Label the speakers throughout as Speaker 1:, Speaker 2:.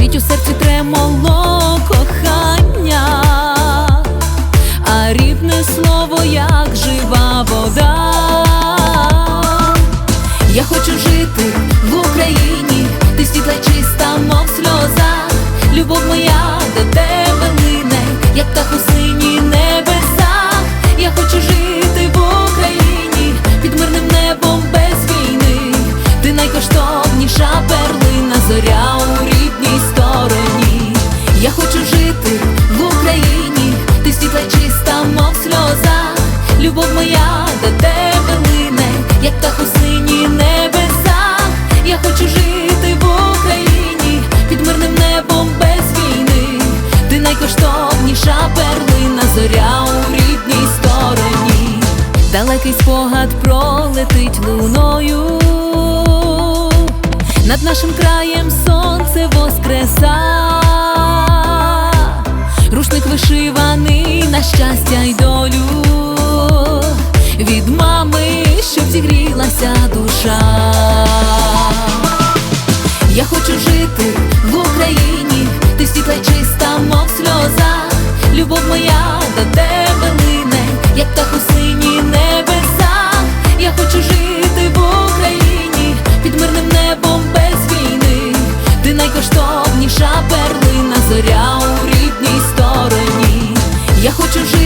Speaker 1: звучить у серці тремоло кохання, а рідне слово, як жива вода. Я хочу жити в Україні, ти світла чиста, мов сльоза. Любов моя до тебе жити в Україні, ти світла чиста, мов сльоза. Любов моя до тебе лине, як у сині небеса. Я хочу жити в Україні під мирним небом без війни. Ти найкоштовніша перлина, зоря у рідній стороні. Далекий спогад пролетить луною. Над нашим краєм сонце воскреса, рушник вишиваний на щастя й долю. Від мами, щоб зігрілася душа. Я хочу жити в Україні, ти світла чиста, мов сльоза. Любов моя Я хочу жити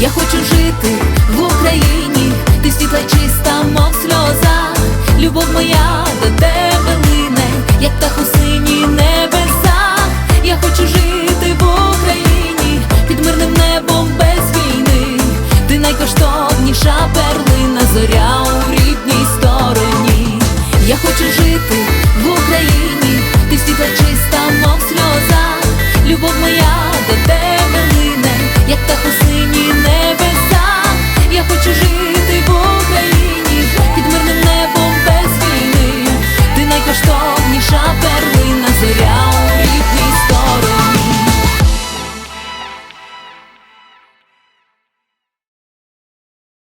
Speaker 1: Я хочу жити в Україні, ти світла чиста, мов сльоза. Любов моя до тебе